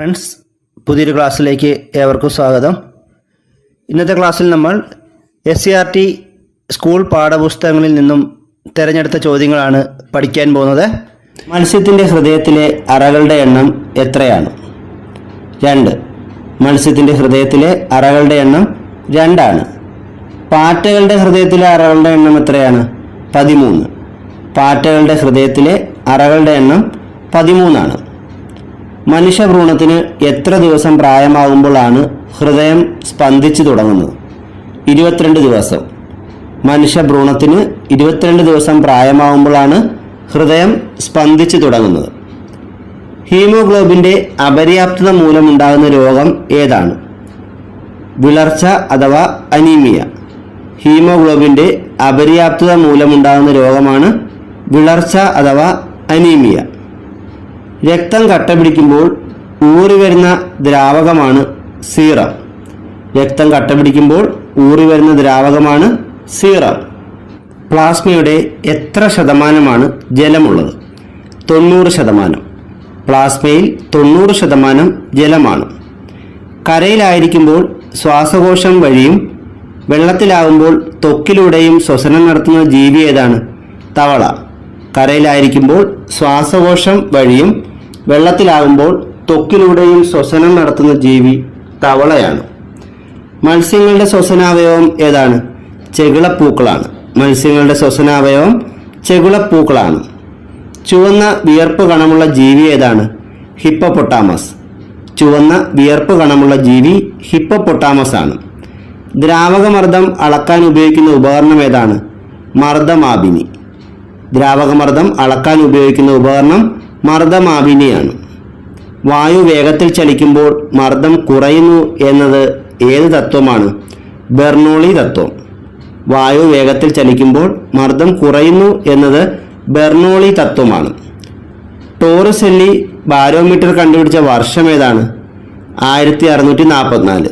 Friends. പുതിയൊരു ക്ലാസ്സിലേക്ക് ഏവർക്കും സ്വാഗതം. ഇന്നത്തെ ക്ലാസ്സിൽ നമ്മൾ S C R T school പാഠപുസ്തകങ്ങളിൽ നിന്നും തിരഞ്ഞെടുത്ത ചോദ്യങ്ങളാണ് പഠിക്കാൻ പോകുന്നത്. മത്സ്യത്തിന്റെ ഹൃദയത്തിലെ അറകളുടെ എണ്ണം എത്രയാണ്? രണ്ട്. മത്സ്യത്തിന്റെ ഹൃദയത്തിലെ അറകളുടെ എണ്ണം രണ്ടാണ്. പാറ്റകളുടെ ഹൃദയത്തിലെ അറകളുടെ എണ്ണം എത്രയാണ്? പതിമൂന്ന്. പാറ്റകളുടെ ഹൃദയത്തിലെ അറകളുടെ എണ്ണം പതിമൂന്നാണ്. മനുഷ്യഭ്രൂണത്തിന് എത്ര ദിവസം പ്രായമാകുമ്പോഴാണ് ഹൃദയം സ്പന്ദിച്ചു തുടങ്ങുന്നത്? ഇരുപത്തിരണ്ട് ദിവസം. മനുഷ്യഭ്രൂണത്തിന് ഇരുപത്തിരണ്ട് ദിവസം പ്രായമാകുമ്പോഴാണ് ഹൃദയം സ്പന്ദിച്ചു തുടങ്ങുന്നത്. ഹീമോഗ്ലോബിന്റെ അപര്യാപ്തത മൂലമുണ്ടാകുന്ന രോഗം ഏതാണ്? വിളർച്ച അഥവാ അനീമിയ. ഹീമോഗ്ലോബിന്റെ അപര്യാപ്തത മൂലമുണ്ടാകുന്ന രോഗമാണ് വിളർച്ച അഥവാ അനീമിയ. രക്തം കട്ട പിടിക്കുമ്പോൾ ഊറി വരുന്ന ദ്രാവകമാണ് സീറം. രക്തം കട്ട പിടിക്കുമ്പോൾ ഊറി വരുന്ന ദ്രാവകമാണ് സീറം. പ്ലാസ്മയുടെ എത്ര ശതമാനമാണ് ജലമുള്ളത്? തൊണ്ണൂറ് ശതമാനം. പ്ലാസ്മയിൽ തൊണ്ണൂറ് ശതമാനം ജലമാണ്. കരയിലായിരിക്കുമ്പോൾ ശ്വാസകോശം വഴിയും വെള്ളത്തിലാകുമ്പോൾ ത്വക്കിലൂടെയും ശ്വസനം നടത്തുന്ന ജീവി ഏതാണ്? തവള. കരയിലായിരിക്കുമ്പോൾ ശ്വാസകോശം വഴിയും വെള്ളത്തിലാകുമ്പോൾ ത്വക്കിലൂടെയും ശ്വസനം നടത്തുന്ന ജീവി തവളയാണ്. മത്സ്യങ്ങളുടെ ശ്വസനാവയവം ഏതാണ്? ചെകിളപ്പൂക്കളാണ്. മത്സ്യങ്ങളുടെ ശ്വസനാവയവം ചെകിളപ്പൂക്കളാണ്. ചുവന്ന വിയർപ്പ് കണമുള്ള ജീവി ഏതാണ്? ഹിപ്പപ്പൊട്ടാമസ്. ചുവന്ന വിയർപ്പ് കണമുള്ള ജീവി ഹിപ്പപ്പൊട്ടാമസ് ആണ് ദ്രാവകമർദ്ദം അളക്കാൻ ഉപയോഗിക്കുന്ന ഉപകരണം ഏതാണ്? മർദ്ദമാപിനി. ദ്രാവകമർദ്ദം അളക്കാൻ ഉപയോഗിക്കുന്ന ഉപകരണം മർദ്ദമാപിനിയാണ് വായു വേഗത്തിൽ ചലിക്കുമ്പോൾ മർദ്ദം കുറയുന്നു എന്നത് ഏത് തത്വമാണ്? ബെർണോളി തത്വം. വായു വേഗത്തിൽ ചലിക്കുമ്പോൾ മർദ്ദം കുറയുന്നു എന്നത് ബെർണോളി തത്വമാണ്. ടോറസെല്ലി ബാരോമീറ്റർ കണ്ടുപിടിച്ച വർഷം ഏതാണ്? ആയിരത്തി അറുന്നൂറ്റി നാൽപ്പത്തിനാല്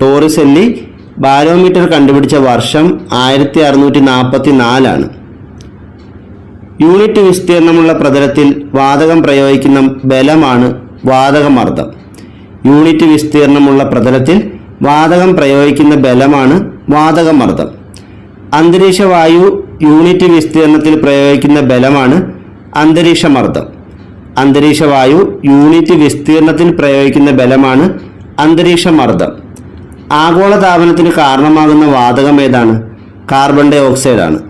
ടോറിസെല്ലി ബാരോമീറ്റർ കണ്ടുപിടിച്ച വർഷം ആയിരത്തി അറുന്നൂറ്റി നാൽപ്പത്തി നാലാണ് യൂണിറ്റ് വിസ്തീർണമുള്ള പ്രതലത്തിൽ വാതകം പ്രയോഗിക്കുന്ന ബലമാണ് വാതകമർദ്ദം. യൂണിറ്റ് വിസ്തീർണമുള്ള പ്രതലത്തിൽ വാതകം പ്രയോഗിക്കുന്ന ബലമാണ് വാതകമർദ്ദം. അന്തരീക്ഷ വായു യൂണിറ്റ് വിസ്തീർണത്തിൽ പ്രയോഗിക്കുന്ന ബലമാണ് അന്തരീക്ഷമർദ്ദം. അന്തരീക്ഷ വായു യൂണിറ്റ് വിസ്തീർണത്തിൽ പ്രയോഗിക്കുന്ന ബലമാണ് അന്തരീക്ഷമർദ്ദം. ആഗോളതാപനത്തിന് കാരണമാകുന്ന വാതകം ഏതാണ്? Carbon dye ഓക്സൈഡാണ്.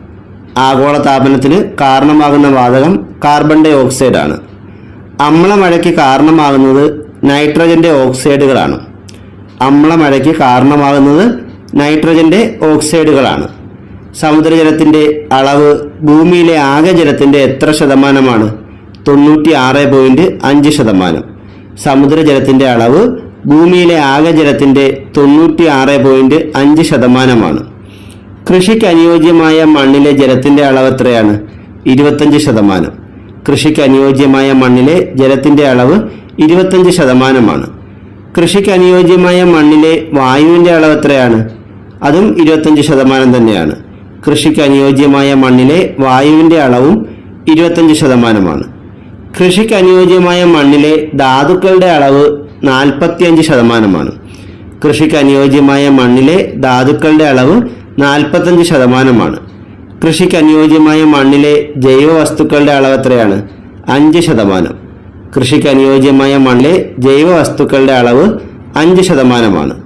ആഗോളതാപനത്തിന് കാരണമാകുന്ന വാതകം കാർബൺ ഡൈ ഓക്സൈഡാണ് അമ്ലമഴയ്ക്ക് കാരണമാകുന്നത് നൈട്രജന്റെ ഓക്സൈഡുകളാണ് അമ്ലമഴയ്ക്ക് കാരണമാകുന്നത് നൈട്രജന്റെ ഓക്സൈഡുകളാണ് സമുദ്രജലത്തിന്റെ അളവ് ഭൂമിയിലെ ആകെ ജലത്തിന്റെ എത്ര ശതമാനമാണ്? തൊണ്ണൂറ്റി ആറ് പോയിന്റ് അഞ്ച് ശതമാനം. സമുദ്രജലത്തിന്റെ അളവ് ഭൂമിയിലെ ആകെ ജലത്തിന്റെ തൊണ്ണൂറ്റി ആറ് പോയിന്റ് അഞ്ച് ശതമാനമാണ്. കൃഷിക്ക് അനുയോജ്യമായ മണ്ണിലെ ജലത്തിന്റെ അളവ് എത്രയാണ്? ഇരുപത്തഞ്ച് ശതമാനം. കൃഷിക്ക് അനുയോജ്യമായ മണ്ണിലെ ജലത്തിന്റെ അളവ് ഇരുപത്തഞ്ച് ശതമാനമാണ്. കൃഷിക്ക് അനുയോജ്യമായ മണ്ണിലെ വായുവിന്റെ അളവ് എത്രയാണ്? അതും ഇരുപത്തഞ്ച് ശതമാനം തന്നെയാണ്. കൃഷിക്ക് അനുയോജ്യമായ മണ്ണിലെ വായുവിന്റെ അളവും ഇരുപത്തഞ്ച് ശതമാനമാണ്. കൃഷിക്ക് അനുയോജ്യമായ മണ്ണിലെ ധാതുക്കളുടെ അളവ് നാൽപ്പത്തിയഞ്ച് ശതമാനമാണ്. കൃഷിക്ക് അനുയോജ്യമായ മണ്ണിലെ ധാതുക്കളുടെ അളവ് നാൽപ്പത്തഞ്ച് ശതമാനമാണ്. കൃഷിക്ക് അനുയോജ്യമായ മണ്ണിലെ ജൈവവസ്തുക്കളുടെ അളവ് എത്രയാണ് അഞ്ച് ശതമാനം. കൃഷിക്ക് അനുയോജ്യമായ മണ്ണിലെ ജൈവവസ്തുക്കളുടെ അളവ് അഞ്ച് ശതമാനമാണ്.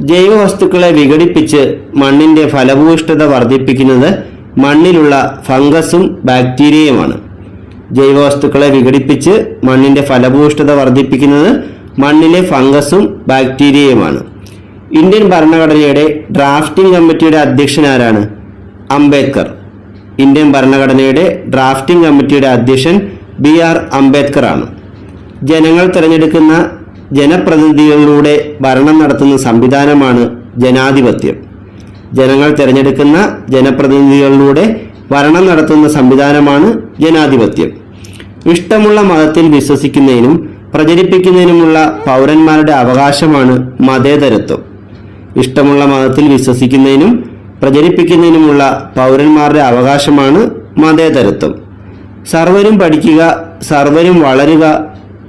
ജൈവവസ്തുക്കളെ വിഘടിപ്പിച്ച് മണ്ണിന്റെ ഫലഭൂഷ്ഠത വർദ്ധിപ്പിക്കുന്നത് മണ്ണിലുള്ള ഫംഗസും ബാക്ടീരിയയുമാണ്. ജൈവവസ്തുക്കളെ വിഘടിപ്പിച്ച് മണ്ണിന്റെ ഫലഭൂഷ്ഠത വർദ്ധിപ്പിക്കുന്നത് മണ്ണിലെ ഫംഗസും ബാക്ടീരിയയുമാണ്. ഇന്ത്യൻ ഭരണഘടനയുടെ ഡ്രാഫ്റ്റിംഗ് കമ്മിറ്റിയുടെ അധ്യക്ഷൻ ആരാണ്? അംബേദ്കർ. ഇന്ത്യൻ ഭരണഘടനയുടെ ഡ്രാഫ്റ്റിംഗ് കമ്മിറ്റിയുടെ അധ്യക്ഷൻ ബി ആർ അംബേദ്കർ ആണ്. ജനങ്ങൾ തിരഞ്ഞെടുക്കുന്ന ജനപ്രതിനിധികളിലൂടെ ഭരണം നടത്തുന്ന സംവിധാനമാണ് ജനാധിപത്യം. ജനങ്ങൾ തിരഞ്ഞെടുക്കുന്ന ജനപ്രതിനിധികളിലൂടെ ഭരണം നടത്തുന്ന സംവിധാനമാണ് ജനാധിപത്യം. ഇഷ്ടമുള്ള മതത്തിൽ വിശ്വസിക്കുന്നതിനും പ്രചരിപ്പിക്കുന്നതിനുമുള്ള പൗരന്മാരുടെ അവകാശമാണ് മതേതരത്വം. ഇഷ്ടമുള്ള മതത്തിൽ വിശ്വസിക്കുന്നതിനും പ്രചരിപ്പിക്കുന്നതിനുമുള്ള പൗരന്മാരുടെ അവകാശമാണ് മതേതരത്വം. സർവരും പഠിക്കുക സർവരും വളരുക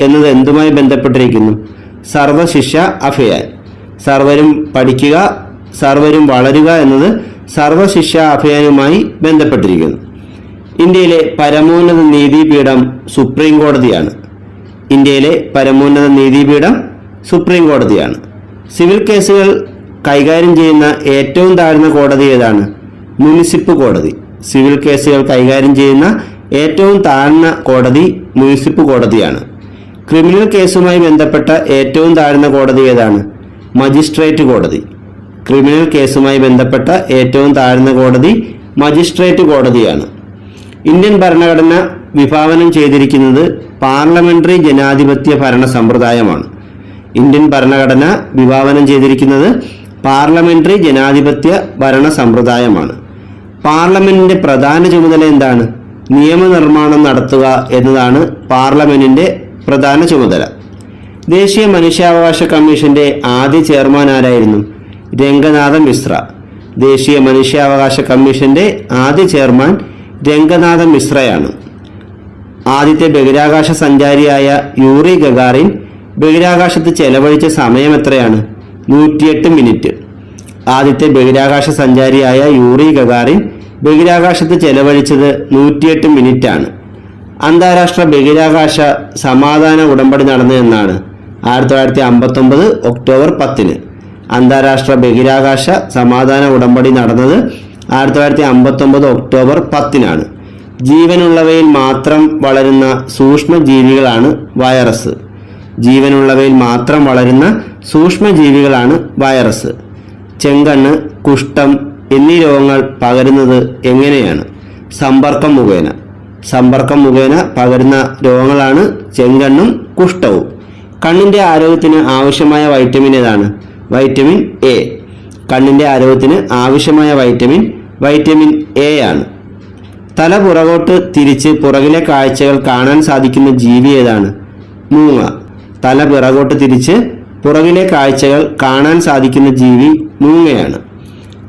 എന്നത് എന്തുമായി ബന്ധപ്പെട്ടിരിക്കുന്നു? സർവശിക്ഷ അഭയാൻ. സർവരും പഠിക്കുക സർവരും വളരുക എന്നത് സർവശിക്ഷ അഭയാനുമായി ബന്ധപ്പെട്ടിരിക്കുന്നു. ഇന്ത്യയിലെ പരമോന്നത നീതിപീഠം സുപ്രീം കോടതിയാണ്. ഇന്ത്യയിലെ പരമോന്നത നീതിപീഠം സുപ്രീം കോടതിയാണ്. സിവിൽ കേസുകൾ കൈകാര്യം ചെയ്യുന്ന ഏറ്റവും താഴ്ന്ന കോടതി ഏതാണ്? മുനിസിപ്പ് കോടതി. സിവിൽ കേസുകൾ കൈകാര്യം ചെയ്യുന്ന ഏറ്റവും താഴ്ന്ന കോടതി മുനിസിപ്പ് കോടതിയാണ്. ക്രിമിനൽ കേസുമായി ബന്ധപ്പെട്ട ഏറ്റവും താഴ്ന്ന കോടതി ഏതാണ്? മജിസ്ട്രേറ്റ് കോടതി. ക്രിമിനൽ കേസുമായി ബന്ധപ്പെട്ട ഏറ്റവും താഴ്ന്ന കോടതി മജിസ്ട്രേറ്റ് കോടതിയാണ്. ഇന്ത്യൻ ഭരണഘടന വിഭാവനം ചെയ്തിരിക്കുന്നത് പാർലമെന്ററി ജനാധിപത്യ ഭരണ സമ്പ്രദായമാണ്. ഇന്ത്യൻ ഭരണഘടന വിഭാവനം ചെയ്തിരിക്കുന്നത് പാർലമെന്ററി ജനാധിപത്യ ഭരണ സമ്പ്രദായമാണ്. പാർലമെന്റിന്റെ പ്രധാന ചുമതല എന്താണ്? നിയമനിർമ്മാണം നടത്തുക എന്നതാണ് പാർലമെന്റിന്റെ പ്രധാന ചുമതല. ദേശീയ മനുഷ്യാവകാശ കമ്മീഷന്റെ ആദ്യ ചെയർമാൻ ആരായിരുന്നു? രംഗനാഥ മിശ്ര. ദേശീയ മനുഷ്യാവകാശ കമ്മീഷന്റെ ആദ്യ ചെയർമാൻ രംഗനാഥ മിശ്രയാണ്. ആദ്യത്തെ ബഹിരാകാശ സഞ്ചാരിയായ യൂറി ഗഗാറിൻ ബഹിരാകാശത്ത് ചെലവഴിച്ച സമയം എത്രയാണ്? നൂറ്റിയെട്ട് മിനിറ്റ്. ആദ്യത്തെ ബഹിരാകാശ സഞ്ചാരിയായ യൂറി ഗഗാറിൻ ബഹിരാകാശത്ത് ചെലവഴിച്ചത് നൂറ്റിയെട്ട് മിനിറ്റാണ്. അന്താരാഷ്ട്ര ബഹിരാകാശ സമാധാന ഉടമ്പടി നടന്നതെന്നാണ് ആയിരത്തി തൊള്ളായിരത്തി അമ്പത്തൊമ്പത് ഒക്ടോബർ പത്തിന് അന്താരാഷ്ട്ര ബഹിരാകാശ സമാധാന ഉടമ്പടി നടന്നത് ആയിരത്തി തൊള്ളായിരത്തി അമ്പത്തൊമ്പത് ഒക്ടോബർ പത്തിനാണ്. ജീവനുള്ളവയിൽ മാത്രം വളരുന്ന സൂക്ഷ്മജീവികളാണ് വൈറസ്. ജീവനുള്ളവയിൽ മാത്രം വളരുന്ന സൂക്ഷ്മജീവികളാണ് വൈറസ്. ചെങ്കണ്ണ് കുഷ്ഠം എന്നീ രോഗങ്ങൾ പകരുന്നത് എങ്ങനെയാണ്? സമ്പർക്കം മുഖേന. സമ്പർക്കം മുഖേന പകരുന്ന രോഗങ്ങളാണ് ചെങ്കണ്ണും കുഷ്ഠവും. കണ്ണിന്റെ ആരോഗ്യത്തിന് ആവശ്യമായ വൈറ്റമിൻ ഏതാണ്? Vitamin A. കണ്ണിന്റെ ആരോഗ്യത്തിന് ആവശ്യമായ വൈറ്റമിൻ വൈറ്റമിൻ എ ആണ്. തല പുറകോട്ട് തിരിച്ച് പുറകിലെ കാഴ്ചകൾ കാണാൻ സാധിക്കുന്ന ജീവി ഏതാണ്? മൂങ്ങ. തല പിറകോട്ട് തിരിച്ച് പുറകിലെ കാഴ്ചകൾ കാണാൻ സാധിക്കുന്ന ജീവി മൂങ്ങയാണ്.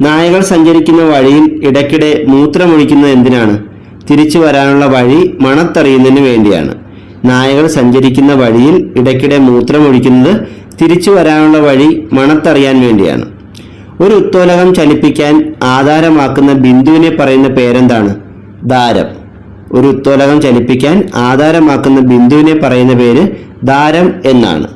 നായകൾ സഞ്ചരിക്കുന്ന വഴിയിൽ ഇടയ്ക്കിടെ മൂത്രമൊഴിക്കുന്നത് എന്തിനാണ്? തിരിച്ചു വരാനുള്ള വഴി മണത്തറിയുന്നതിന് വേണ്ടിയാണ്. നായകൾ സഞ്ചരിക്കുന്ന വഴിയിൽ ഇടയ്ക്കിടെ മൂത്രമൊഴിക്കുന്നത് തിരിച്ചു വരാനുള്ള വഴി മണത്തറിയാൻ വേണ്ടിയാണ്. ഒരു ഉത്തോലകം ചലിപ്പിക്കാൻ ആധാരമാക്കുന്ന ബിന്ദുവിനെ പറയുന്ന പേരെന്താണ്? ദാരം ഒരു ഉത്തോലകം ചലിപ്പിക്കാൻ ആധാരമാക്കുന്ന ബിന്ദുവിനെ പറയുന്ന പേര് ദാരം എന്നാണ്.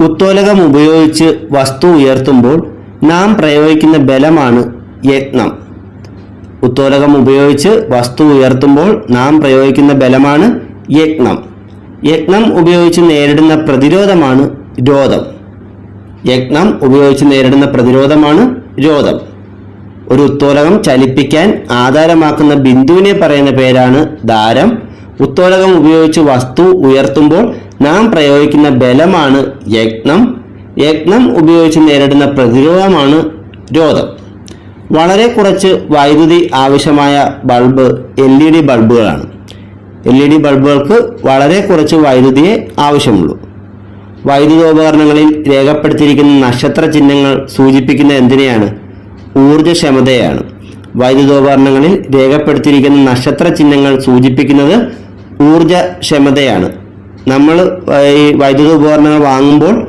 ഉത്തോലകം ഉപയോഗിച്ച് വസ്തു ഉയർത്തുമ്പോൾ നാം പ്രയോഗിക്കുന്ന ബലമാണ് യത്നം. ഉത്തോലകം ഉപയോഗിച്ച് വസ്തു ഉയർത്തുമ്പോൾ നാം പ്രയോഗിക്കുന്ന ബലമാണ് യത്നം. യത്നം ഉപയോഗിച്ച് നേരിടുന്ന പ്രതിരോധമാണ് രോധം. യത്നം ഉപയോഗിച്ച് നേരിടുന്ന പ്രതിരോധമാണ് രോധം. ഒരു ഉത്തോലകം ചലിപ്പിക്കാൻ ആധാരമാക്കുന്ന ബിന്ദുവിനെ പറയുന്ന പേരാണ് ദാരം. ഉത്തോലകം ഉപയോഗിച്ച് വസ്തു ഉയർത്തുമ്പോൾ നാം പ്രയോഗിക്കുന്ന ബലമാണ് യജ്ഞം. യജ്ഞം ഉപയോഗിച്ച് നേരിടുന്ന പ്രതിരോധമാണ് രോധം. വളരെ കുറച്ച് വൈദ്യുതി ആവശ്യമായ ബൾബ് എൽ ഇ ഡി ബൾബുകളാണ്. എൽ ഇ ഡി ബൾബുകൾക്ക് വളരെ കുറച്ച് വൈദ്യുതിയെ ആവശ്യമുള്ളൂ. വൈദ്യുതോപകരണങ്ങളിൽ രേഖപ്പെടുത്തിയിരിക്കുന്ന നക്ഷത്ര ചിഹ്നങ്ങൾ സൂചിപ്പിക്കുന്ന എന്തിനെയാണ്? ഊർജക്ഷമതയാണ് വൈദ്യുതോപകരണങ്ങളിൽ രേഖപ്പെടുത്തിയിരിക്കുന്ന നക്ഷത്ര ചിഹ്നങ്ങൾ സൂചിപ്പിക്കുന്നത് ഊർജക്ഷമതയാണ്. നമ്മൾ ഈ വൈദ്യുത ഉപകരണങ്ങൾ വാങ്ങുമ്പോൾ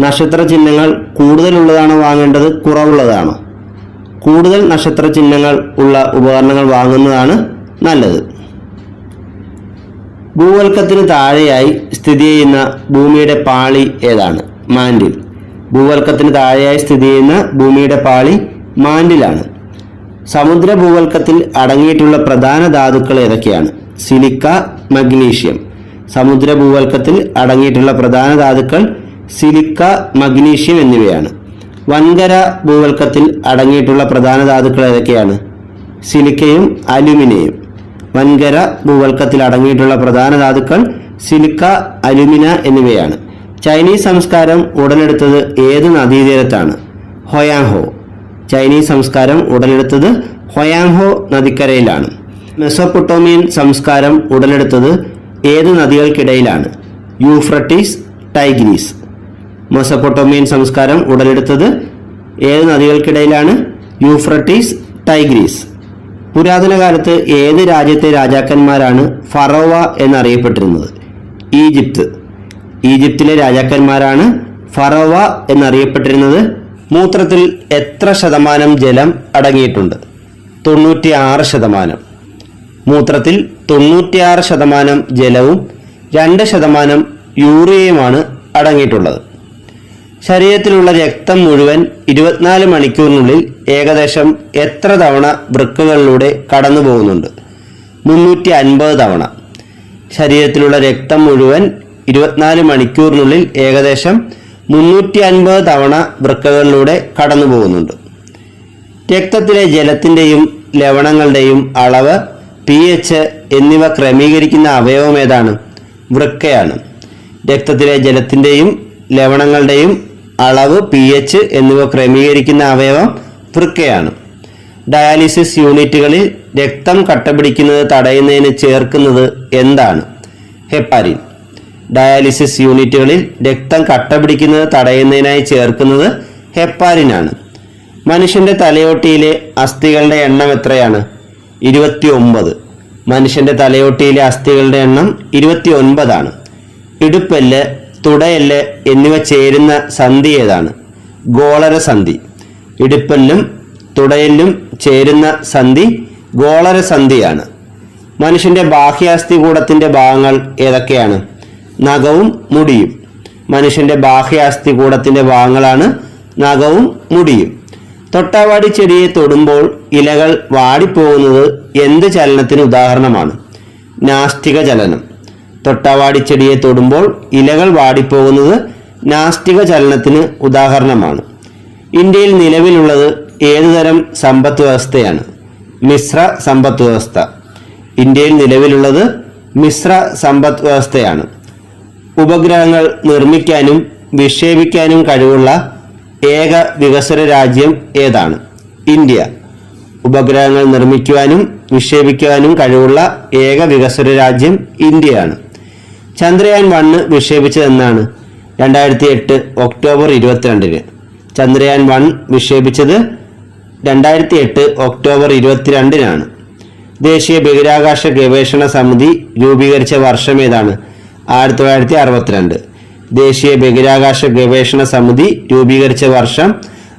നക്ഷത്ര ചിഹ്നങ്ങൾ കൂടുതലുള്ളതാണോ വാങ്ങേണ്ടത് കുറവുള്ളതാണോ. കൂടുതൽ നക്ഷത്ര ചിഹ്നങ്ങൾ ഉള്ള ഉപകരണങ്ങൾ വാങ്ങുന്നതാണ് നല്ലത്. ഭൂവൽക്കത്തിന് താഴെയായി സ്ഥിതി ചെയ്യുന്ന ഭൂമിയുടെ പാളി ഏതാണ്? മാൻഡിൽ. ഭൂവൽക്കത്തിന് താഴെയായി സ്ഥിതി ചെയ്യുന്ന ഭൂമിയുടെ പാളി മാൻഡിലാണ്. സമുദ്ര ഭൂവൽക്കത്തിൽ അടങ്ങിയിട്ടുള്ള പ്രധാന ധാതുക്കൾ ഏതൊക്കെയാണ്? Silica magnesium. സമുദ്ര ഭൂവൽക്കത്തിൽ അടങ്ങിയിട്ടുള്ള പ്രധാന ധാതുക്കൾ സിലിക്ക മഗ്നീഷ്യം എന്നിവയാണ്. വൻകര ഭൂവൽക്കത്തിൽ അടങ്ങിയിട്ടുള്ള പ്രധാന ധാതുക്കൾ ഏതൊക്കെയാണ്? സിലിക്കയും അലുമിനിയം. വൻകര ഭൂവൽക്കത്തിൽ അടങ്ങിയിട്ടുള്ള പ്രധാന ധാതുക്കൾ സിലിക്ക അലുമിന എന്നിവയാണ്. ചൈനീസ് സംസ്കാരം ഉടലെടുത്തത് ഏത് നദീതീരത്താണ്? ഹൊയാങ്ഹോ. ചൈനീസ് സംസ്കാരം ഉടലെടുത്തത് ഹൊയാങ്ഹോ നദിക്കരയിലാണ്. മെസോപൊട്ടോമിയൻ സംസ്കാരം ഉടലെടുത്തത് ഏത് നദികൾക്കിടയിലാണ്? യൂഫ്രട്ടീസ് ടൈഗ്രീസ്. മൊസപ്പൊട്ടോമിയൻ സംസ്കാരം ഉടലെടുത്തത് ഏത് നദികൾക്കിടയിലാണ്? യൂഫ്രട്ടീസ് ടൈഗ്രീസ്. പുരാതന കാലത്ത് ഏത് രാജ്യത്തെ രാജാക്കന്മാരാണ് ഫറോവ എന്നറിയപ്പെട്ടിരുന്നത്? ഈജിപ്ത്. ഈജിപ്തിലെ രാജാക്കന്മാരാണ് ഫറോവ എന്നറിയപ്പെട്ടിരുന്നത്. മൂത്രത്തിൽ എത്ര ശതമാനം ജലം അടങ്ങിയിട്ടുണ്ട്? തൊണ്ണൂറ്റി ആറ് ശതമാനം. മൂത്രത്തിൽ തൊണ്ണൂറ്റിയാറ് ശതമാനം ജലവും രണ്ട് ശതമാനം യൂറിയയുമാണ് അടങ്ങിയിട്ടുള്ളത്. ശരീരത്തിലുള്ള രക്തം മുഴുവൻ ഇരുപത്തിനാല് മണിക്കൂറിനുള്ളിൽ ഏകദേശം എത്ര തവണ വൃക്കകളിലൂടെ കടന്നു പോകുന്നുണ്ട്? മുന്നൂറ്റി അൻപത് തവണ. ശരീരത്തിലുള്ള രക്തം മുഴുവൻ ഇരുപത്തിനാല് മണിക്കൂറിനുള്ളിൽ ഏകദേശം മുന്നൂറ്റി അൻപത് തവണ വൃക്കകളിലൂടെ കടന്നു പോകുന്നുണ്ട്. രക്തത്തിലെ ജലത്തിന്റെയും ലവണങ്ങളുടെയും അളവ് പി എച്ച് എന്നിവ ക്രമീകരിക്കുന്ന അവയവം ഏതാണ്? വൃക്കയാണ്. രക്തത്തിലെ ജലത്തിന്റെയും ലവണങ്ങളുടെയും അളവ് പി എച്ച് എന്നിവ ക്രമീകരിക്കുന്ന അവയവം വൃക്കയാണ്. ഡയാലിസിസ് യൂണിറ്റുകളിൽ രക്തം കട്ടപിടിക്കുന്നത് തടയുന്നതിന് ചേർക്കുന്നത് എന്താണ്? ഹെപ്പാരിൻ. ഡയാലിസിസ് യൂണിറ്റുകളിൽ രക്തം കട്ടപിടിക്കുന്നത് തടയുന്നതിനായി ചേർക്കുന്നത് ഹെപ്പാരിനാണ്. മനുഷ്യന്റെ തലയോട്ടിയിലെ അസ്ഥികളുടെ എണ്ണം എത്രയാണ്? ഇരുപത്തി ഒമ്പത് മനുഷ്യന്റെ തലയോട്ടിയിലെ അസ്ഥികളുടെ എണ്ണം ഇരുപത്തി ഒൻപതാണ് ഇടുപ്പെല്ല് തുടയല്ല് എന്നിവ ചേരുന്ന സന്ധി ഏതാണ്? ഗോളര സന്ധി. ഇടുപ്പെല്ലും തുടയല്ലും ചേരുന്ന സന്ധി ഗോളര സന്ധിയാണ്. ബാഹ്യാസ്ഥി കൂടത്തിന്റെ ഭാഗങ്ങൾ ഏതൊക്കെയാണ്? നഖവും മുടിയും. മനുഷ്യന്റെ ബാഹ്യാസ്ഥികൂടത്തിന്റെ ഭാഗങ്ങളാണ് നഖവും മുടിയും. തൊട്ടാവാടി ചെടിയെ തൊടുമ്പോൾ ഇലകൾ വാടിപ്പോകുന്നത് എന്ത് ചലനത്തിന് ഉദാഹരണമാണ്? നാസ്തിക ചലനം. തൊട്ടാവാടി ചെടിയെ തൊടുമ്പോൾ ഇലകൾ വാടിപ്പോകുന്നത് നാസ്തിക ചലനത്തിന് ഉദാഹരണമാണ്. ഇന്ത്യയിൽ നിലവിലുള്ളത് ഏതുതരം സമ്പദ് വ്യവസ്ഥയാണ്? മിശ്ര സമ്പദ് വ്യവസ്ഥ. ഇന്ത്യയിൽ നിലവിലുള്ളത് മിശ്ര സമ്പദ് വ്യവസ്ഥയാണ്. ഉപഗ്രഹങ്ങൾ നിർമ്മിക്കാനും വിക്ഷേപിക്കാനും കഴിവുള്ള ഏക വികസന രാജ്യം ഏതാണ്? ഇന്ത്യ. ഉപഗ്രഹങ്ങൾ നിർമ്മിക്കുവാനും വിക്ഷേപിക്കുവാനും കഴിവുള്ള ഏക വികസന രാജ്യം ഇന്ത്യയാണ്. ചന്ദ്രയാൻ വണ്ണ് വിക്ഷേപിച്ചതെന്നാണ് രണ്ടായിരത്തി എട്ട് ഒക്ടോബർ ഇരുപത്തിരണ്ടിന്. ചന്ദ്രയാൻ വൺ വിക്ഷേപിച്ചത് രണ്ടായിരത്തി എട്ട് ഒക്ടോബർ ഇരുപത്തിരണ്ടിനാണ്. ദേശീയ ബഹിരാകാശ ഗവേഷണ സമിതി രൂപീകരിച്ച വർഷം ഏതാണ്? ആയിരത്തി തൊള്ളായിരത്തി അറുപത്തിരണ്ട്. ദേശീയ ബഹിരാകാശ ഗവേഷണ സമിതി രൂപീകരിച്ച വർഷം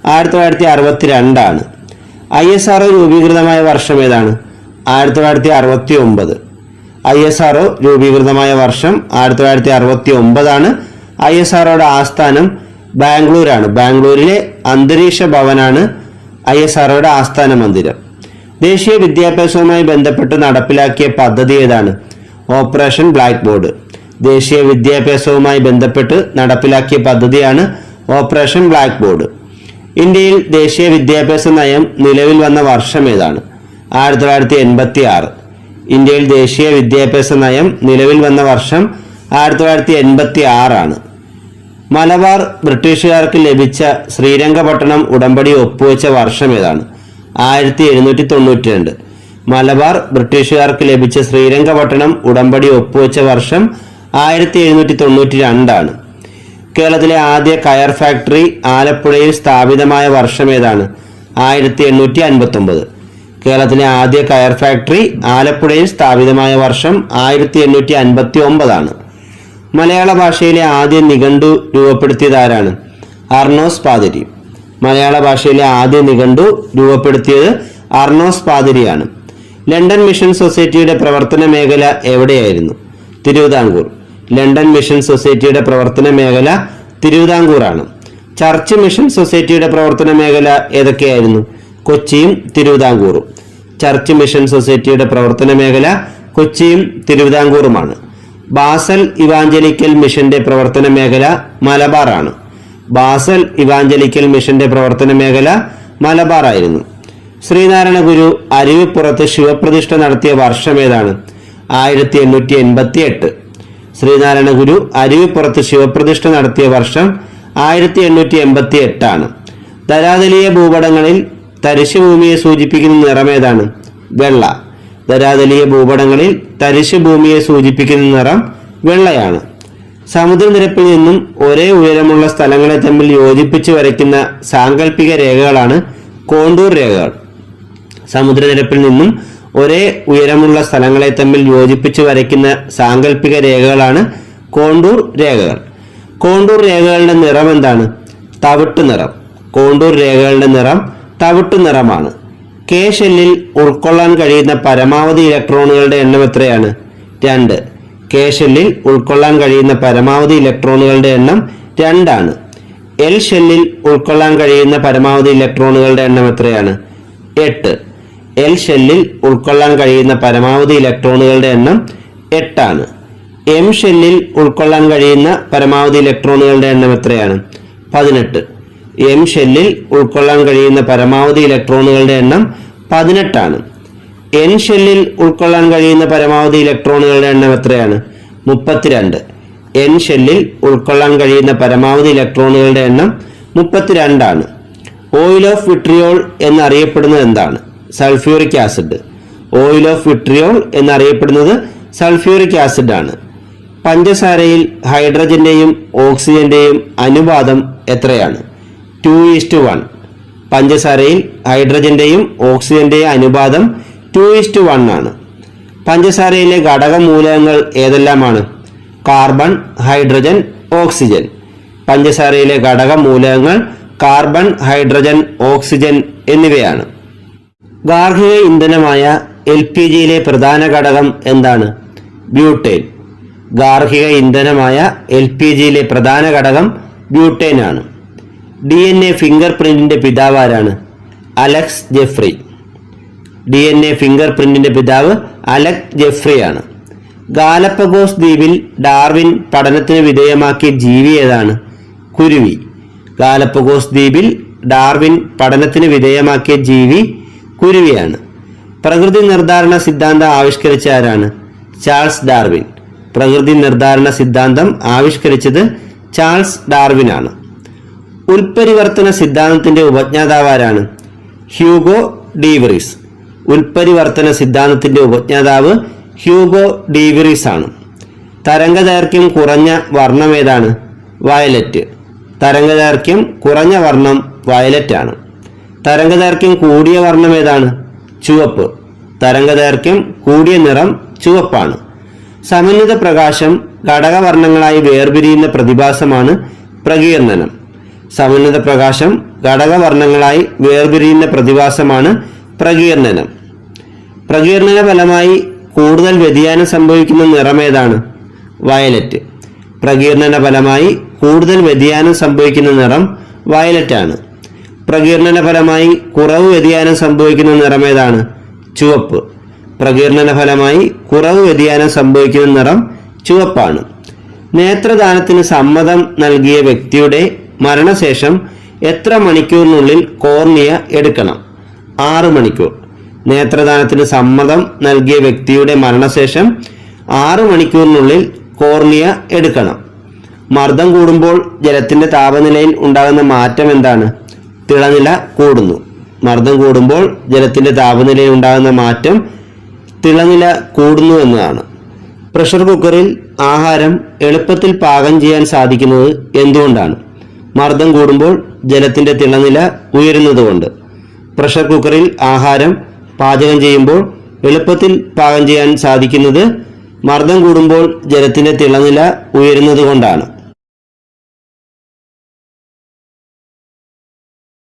ആയിരത്തി തൊള്ളായിരത്തി അറുപത്തിരണ്ടാണ് ഐ എസ് ആർ രൂപീകൃതമായ വർഷം ഏതാണ്? ആയിരത്തി തൊള്ളായിരത്തി അറുപത്തി ഒമ്പത് ഐ എസ് ആർ രൂപീകൃതമായ വർഷം ആയിരത്തി തൊള്ളായിരത്തി അറുപത്തി ഒമ്പതാണ് ഐ എസ് ആർഒയുടെ ആസ്ഥാനം ബാംഗ്ലൂരാണ്. ബാംഗ്ലൂരിലെ അന്തരീക്ഷ ഭവനാണ് ഐ എസ് ആർഒയുടെ ആസ്ഥാന മന്ദിരം. ദേശീയ വിദ്യാഭ്യാസവുമായി ബന്ധപ്പെട്ട് നടപ്പിലാക്കിയ പദ്ധതി ഏതാണ്? Operation blackboard. ദേശീയ വിദ്യാഭ്യാസവുമായി ബന്ധപ്പെട്ട് നടപ്പിലാക്കിയ പദ്ധതിയാണ് ഓപ്പറേഷൻ ബ്ലാക്ക് ബോർഡ്. ഇന്ത്യയിൽ ദേശീയ വിദ്യാഭ്യാസ നയം നിലവിൽ വന്ന വർഷം ഏതാണ്? ആയിരത്തി തൊള്ളായിരത്തി എൺപത്തി ആറ് ഇന്ത്യയിൽ ദേശീയ വിദ്യാഭ്യാസ നയം നിലവിൽ വന്ന വർഷം ആയിരത്തി തൊള്ളായിരത്തി എൺപത്തി ആറാണ് മലബാർ ബ്രിട്ടീഷുകാർക്ക് ലഭിച്ച ശ്രീരംഗപട്ടണം ഉടമ്പടി ഒപ്പുവെച്ച വർഷം ഏതാണ്? ആയിരത്തി എഴുന്നൂറ്റി തൊണ്ണൂറ്റി രണ്ട് മലബാർ ബ്രിട്ടീഷുകാർക്ക് ലഭിച്ച ശ്രീരംഗപട്ടണം ഉടമ്പടി ഒപ്പുവെച്ച വർഷം ആയിരത്തി എഴുന്നൂറ്റി തൊണ്ണൂറ്റി രണ്ടാണ് കേരളത്തിലെ ആദ്യ കയർ ഫാക്ടറി ആലപ്പുഴയിൽ സ്ഥാപിതമായ വർഷം ഏതാണ്? ആയിരത്തി എണ്ണൂറ്റി അൻപത്തി ഒമ്പത് കേരളത്തിലെ ആദ്യ കയർ ഫാക്ടറി ആലപ്പുഴയിൽ സ്ഥാപിതമായ വർഷം ആയിരത്തി എണ്ണൂറ്റി അൻപത്തി ഒമ്പതാണ് മലയാള ഭാഷയിലെ ആദ്യ നിഘണ്ടു രൂപപ്പെടുത്തിയത് ആരാണ് അർണോസ് പാതിരി. മലയാള ഭാഷയിലെ ആദ്യ നിഘണ്ടു രൂപപ്പെടുത്തിയത് അർണോസ് പാതിരിയാണ്. ലണ്ടൻ മിഷൻ സൊസൈറ്റിയുടെ പ്രവർത്തന മേഖല എവിടെയായിരുന്നു? തിരുവിതാംകൂർ. ലണ്ടൻ മിഷൻ സൊസൈറ്റിയുടെ പ്രവർത്തന മേഖല തിരുവിതാംകൂറാണ്. ചർച്ച് മിഷൻ സൊസൈറ്റിയുടെ പ്രവർത്തന മേഖല ഏതൊക്കെയായിരുന്നു? കൊച്ചിയും തിരുവിതാംകൂറും. ചർച്ച് മിഷൻ സൊസൈറ്റിയുടെ പ്രവർത്തന മേഖല കൊച്ചിയും തിരുവിതാംകൂറുമാണ്. ബാസൽ ഇവാഞ്ചലിക്കൽ മിഷന്റെ പ്രവർത്തന മേഖല മലബാറാണ്. ബാസൽ ഇവാഞ്ചലിക്കൽ മിഷന്റെ പ്രവർത്തന മേഖല മലബാറായിരുന്നു. ശ്രീനാരായണ ഗുരു അരുവിപ്പുറത്ത് ശിവപ്രതിഷ്ഠ നടത്തിയ വർഷം ഏതാണ്? ആയിരത്തി എണ്ണൂറ്റി എൺപത്തി എട്ട് ശ്രീനാരായണ ഗുരു അരുവിപ്പുറത്ത് ശിവപ്രതിഷ്ഠ നടത്തിയ വർഷം ആയിരത്തി എണ്ണൂറ്റി എൺപത്തി എട്ടാണ് ധരാതലീയ ഭൂപടങ്ങളിൽ തരിശുഭൂമിയെ സൂചിപ്പിക്കുന്ന നിറമേതാണ് വെള്ള. ധരാതലീയ ഭൂപടങ്ങളിൽ തരിശുഭൂമിയെ സൂചിപ്പിക്കുന്ന നിറം വെള്ളയാണ്. സമുദ്രനിരപ്പിൽ നിന്നും ഒരേ ഉയരമുള്ള സ്ഥലങ്ങളെ തമ്മിൽ യോജിപ്പിച്ച് വരയ്ക്കുന്ന സാങ്കല്പിക രേഖകളാണ് കോണ്ടൂർ രേഖകൾ. സമുദ്രനിരപ്പിൽ നിന്നും ഒരേ ഉയരമുള്ള സ്ഥലങ്ങളെ തമ്മിൽ യോജിപ്പിച്ച് വരയ്ക്കുന്ന സാങ്കല്പിക രേഖകളാണ് കോണ്ടൂർ രേഖകൾ. കോണ്ടൂർ രേഖകളുടെ നിറം എന്താണ്? തവിട്ട് നിറം. കോണ്ടൂർ രേഖകളുടെ നിറം തവിട്ട് നിറമാണ്. കെ ഷെല്ലിൽ ഉൾക്കൊള്ളാൻ കഴിയുന്ന പരമാവധി ഇലക്ട്രോണുകളുടെ എണ്ണം എത്രയാണ്? രണ്ട്. കെ ഷെല്ലിൽ ഉൾക്കൊള്ളാൻ കഴിയുന്ന പരമാവധി ഇലക്ട്രോണുകളുടെ എണ്ണം രണ്ടാണ്. എൽ ഷെല്ലിൽ ഉൾക്കൊള്ളാൻ കഴിയുന്ന പരമാവധി ഇലക്ട്രോണുകളുടെ എണ്ണം എത്രയാണ്? എട്ട്. എൽ ഷെല്ലിൽ ഉൾക്കൊള്ളാൻ കഴിയുന്ന പരമാവധി ഇലക്ട്രോണുകളുടെ എണ്ണം എട്ടാണ്. എം ഷെല്ലിൽ ഉൾക്കൊള്ളാൻ കഴിയുന്ന പരമാവധി ഇലക്ട്രോണുകളുടെ എണ്ണം എത്രയാണ്? പതിനെട്ട്. എം ഷെല്ലിൽ ഉൾക്കൊള്ളാൻ കഴിയുന്ന പരമാവധി ഇലക്ട്രോണുകളുടെ എണ്ണം പതിനെട്ടാണ്. എൻ ഷെല്ലിൽ ഉൾക്കൊള്ളാൻ കഴിയുന്ന പരമാവധി ഇലക്ട്രോണുകളുടെ എണ്ണം എത്രയാണ്? മുപ്പത്തിരണ്ട്. എൻ ഷെല്ലിൽ ഉൾക്കൊള്ളാൻ കഴിയുന്ന പരമാവധി ഇലക്ട്രോണുകളുടെ എണ്ണം മുപ്പത്തിരണ്ടാണ്. ഓയിൽ ഓഫ് വിട്രിയോൾ എന്നറിയപ്പെടുന്നത് എന്താണ്? Sulphuric acid. Oil of vitriol എന്നറിയപ്പെടുന്നത് സൾഫ്യൂറിക് ആസിഡ് ആണ് പഞ്ചസാരയിൽ ഹൈഡ്രജന്റെയും ഓക്സിജന്റെയും അനുപാതം എത്രയാണ്? ടു ഈസ്റ്റ് വൺ പഞ്ചസാരയിൽ ഹൈഡ്രജന്റെയും ഓക്സിജന്റെയും അനുപാതം ടു ഈസ്റ്റ് വൺ ആണ്. പഞ്ചസാരയിലെ ഘടകമൂലകങ്ങൾ ഏതെല്ലാമാണ്? കാർബൺ ഹൈഡ്രജൻ ഓക്സിജൻ പഞ്ചസാരയിലെ ഘടകമൂലകങ്ങൾ കാർബൺ ഹൈഡ്രജൻ ഓക്സിജൻ എന്നിവയാണ്. ഗാർഹിക ഇന്ധനമായ എൽ പി ജിയിലെ പ്രധാന ഘടകം എന്താണ്? ബ്യൂട്ടേൻ. ഗാർഹിക ഇന്ധനമായ എൽ പി ജിയിലെ പ്രധാന ഘടകം ബ്യൂട്ടേൻ ആണ്. ഡി എൻ എ ഫിംഗർ പ്രിന്റിന്റെ പിതാവ് ആരാണ്? Alex Jeffrey. D N A finger പ്രിന്റിന്റെ പിതാവ് അലക് ജെഫ്രി ആണ്. ഗാലപ്പഗോസ് ദ്വീപിൽ ഡാർവിൻ പഠനത്തിന് വിധേയമാക്കിയ ജീവി ഏതാണ്? കുരുവി. ഗാലപ്പഗോസ് ദ്വീപിൽ ഡാർവിൻ പഠനത്തിന് വിധേയമാക്കിയ ജീവി കുരുവിയാണ്. പ്രകൃതി നിർദ്ധാരണ സിദ്ധാന്തം ആവിഷ്കരിച്ച ആരാണ്? Charles Darwin. പ്രകൃതി നിർദ്ധാരണ സിദ്ധാന്തം ആവിഷ്കരിച്ചത് ചാൾസ് ഡാർവിൻ ആണ്. ഉൽപരിവർത്തന സിദ്ധാന്തത്തിന്റെ ഉപജ്ഞാതാവ് ആരാണ്? ഹ്യൂഗോ ഡീവറിസ്. ഉൽപരിവർത്തന സിദ്ധാന്തത്തിന്റെ ഉപജ്ഞാതാവ് ഹ്യൂഗോ ഡീവറിസ് ആണ്. തരംഗദൈർഘ്യം കുറഞ്ഞ വർണം ഏതാണ്? വയലറ്റ്. തരംഗദൈർഘ്യം കുറഞ്ഞ വർണം വയലറ്റ് ആണ്. തരംഗദൈർഘ്യം കൂടിയ വർണം ഏതാണ്? ചുവപ്പ്. തരംഗദൈർഘ്യം കൂടിയ നിറം ചുവപ്പാണ്. സമന്വിത പ്രകാശം ഘടകവർണങ്ങളായി വേർപിരിയുന്ന പ്രതിഭാസമാണ് പ്രകീർണനം. സമന്വിത പ്രകാശം ഘടകവർണങ്ങളായി വേർപിരിയുന്ന പ്രതിഭാസമാണ് പ്രകീർണനം. പ്രകീർണന ഫലമായി കൂടുതൽ വ്യതിയാനം സംഭവിക്കുന്ന നിറം ഏതാണ്? വയലറ്റ്. പ്രകീർണന ഫലമായി കൂടുതൽ വ്യതിയാനം സംഭവിക്കുന്ന നിറം വയലറ്റ് ആണ് പ്രകീർണന ഫലമായി കുറവ് വ്യതിയാനം സംഭവിക്കുന്ന നിറമേതാണ് ചുവപ്പ്. പ്രകീർണന ഫലമായി കുറവ് വ്യതിയാനം സംഭവിക്കുന്ന നിറം ചുവപ്പാണ്. നേത്രദാനത്തിന് സമ്മതം നൽകിയ വ്യക്തിയുടെ മരണശേഷം എത്ര മണിക്കൂറിനുള്ളിൽ കോർണിയ എടുക്കണം? ആറ് മണിക്കൂർ. നേത്രദാനത്തിന് സമ്മതം നൽകിയ വ്യക്തിയുടെ മരണശേഷം ആറ് മണിക്കൂറിനുള്ളിൽ കോർണിയ എടുക്കണം. മർദ്ദം കൂടുമ്പോൾ ജലത്തിന്റെ താപനിലയിൽ ഉണ്ടാകുന്ന മാറ്റം എന്താണ്? തിളനില കൂടുന്നു. മർദ്ദം കൂടുമ്പോൾ ജലത്തിന്റെ താപനിലയിൽ ഉണ്ടാകുന്ന മാറ്റം തിളനില കൂടുന്നു എന്നതാണ്. പ്രഷർ കുക്കറിൽ ആഹാരം എളുപ്പത്തിൽ പാകം ചെയ്യാൻ സാധിക്കുന്നത് എന്തുകൊണ്ടാണ്? മർദ്ദം കൂടുമ്പോൾ ജലത്തിന്റെ തിളനില ഉയരുന്നതുകൊണ്ട്. പ്രഷർ കുക്കറിൽ ആഹാരം പാചകം ചെയ്യുമ്പോൾ എളുപ്പത്തിൽ പാകം ചെയ്യാൻ സാധിക്കുന്നത് മർദ്ദം കൂടുമ്പോൾ ജലത്തിന്റെ തിളനില ഉയരുന്നത് കൊണ്ടാണ്